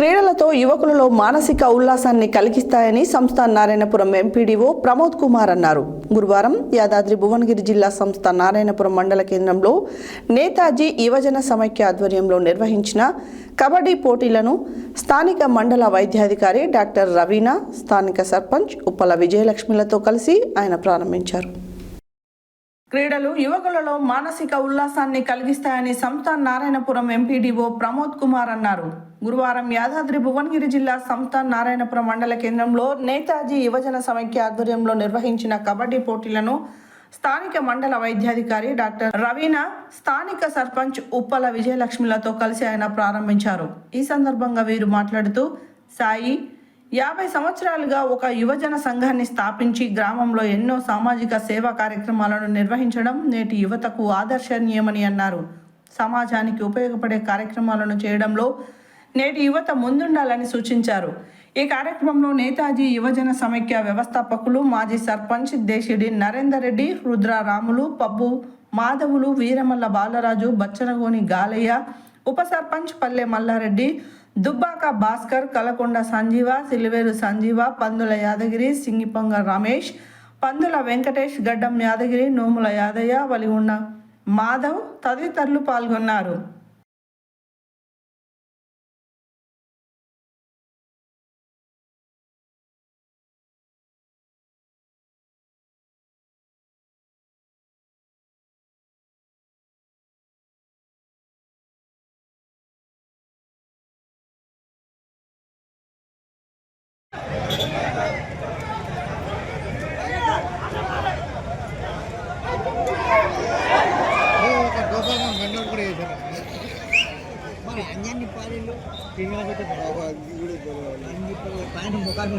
క్రీడలతో యువకులలో మానసిక ఉల్లాసాన్ని కలిగిస్తాయని సంస్థ నారాయణపురం ఎంపీడీఓ ప్రమోద్ కుమార్ అన్నారు. గురువారం యాదాద్రి భువనగిరి జిల్లా సంస్థ నారాయణపురం మండల కేంద్రంలో నేతాజీ యువజన సమైక్య ఆధ్వర్యంలో నిర్వహించిన కబడ్డీ పోటీలను స్థానిక మండల వైద్యాధికారి డాక్టర్ రవీనా స్థానిక సర్పంచ్ ఉప్పల విజయలక్ష్మిలతో కలిసి ఆయన ప్రారంభించారు. క్రీడలు యువకులలో మానసిక ఉల్లాసాన్ని కలిగిస్తాయని సంస్థ నారాయణపురం ఎంపీడీఓ ప్రమోద్ కుమార్ అన్నారు. గురువారం యాదాద్రి భువనగిరి జిల్లా సంస్థ నారాయణపురం మండల కేంద్రంలో నేతాజీ యువజన సమైక్య ఆధ్వర్యంలో నిర్వహించిన కబడ్డీ పోటీలను స్థానిక మండల వైద్యాధికారి డాక్టర్ రవీణ స్థానిక సర్పంచ్ ఉప్పల విజయలక్ష్మిలతో కలిసి ఆయన ప్రారంభించారు. ఈ సందర్భంగా వీరు మాట్లాడుతూ సాయి యాభై సంవత్సరాలుగా ఒక యువజన సంఘాన్ని స్థాపించి గ్రామంలో ఎన్నో సామాజిక సేవా కార్యక్రమాలను నిర్వహించడం నేటి యువతకు ఆదర్శనీయమని అన్నారు. సమాజానికి ఉపయోగపడే కార్యక్రమాలను చేయడంలో నేటి యువత ముందుండాలని సూచించారు. ఈ కార్యక్రమంలో నేతాజీ యువజన సమైక్య వ్యవస్థాపకులు మాజీ సర్పంచ్ దేశిడి నరేందర్ రెడ్డి రుద్రారాములు పబ్బు మాధవులు వీరమల్ల బాలరాజు బచ్చనగోని గాలయ్య ఉప సర్పంచ్ పల్లె మల్లారెడ్డి దుబ్బాక భాస్కర్ కలకొండ సంజీవ సిలివేరు సంజీవ పందుల యాదగిరి సింగిపొంగ రమేష్ పందుల వెంకటేష్ గడ్డం యాదగిరి నోముల యాదయ్య వలిగొండ మాధవ్ తదితరులు పాల్గొన్నారు. బాబా అంజి పైన ముఖాన్ని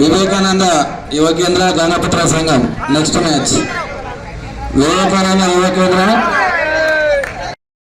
వివేకానంద యువ కేంద్ర గణపత్ర సంఘం నెక్స్ట్ మ్యాచ్ వివేకానంద యువ కేంద్ర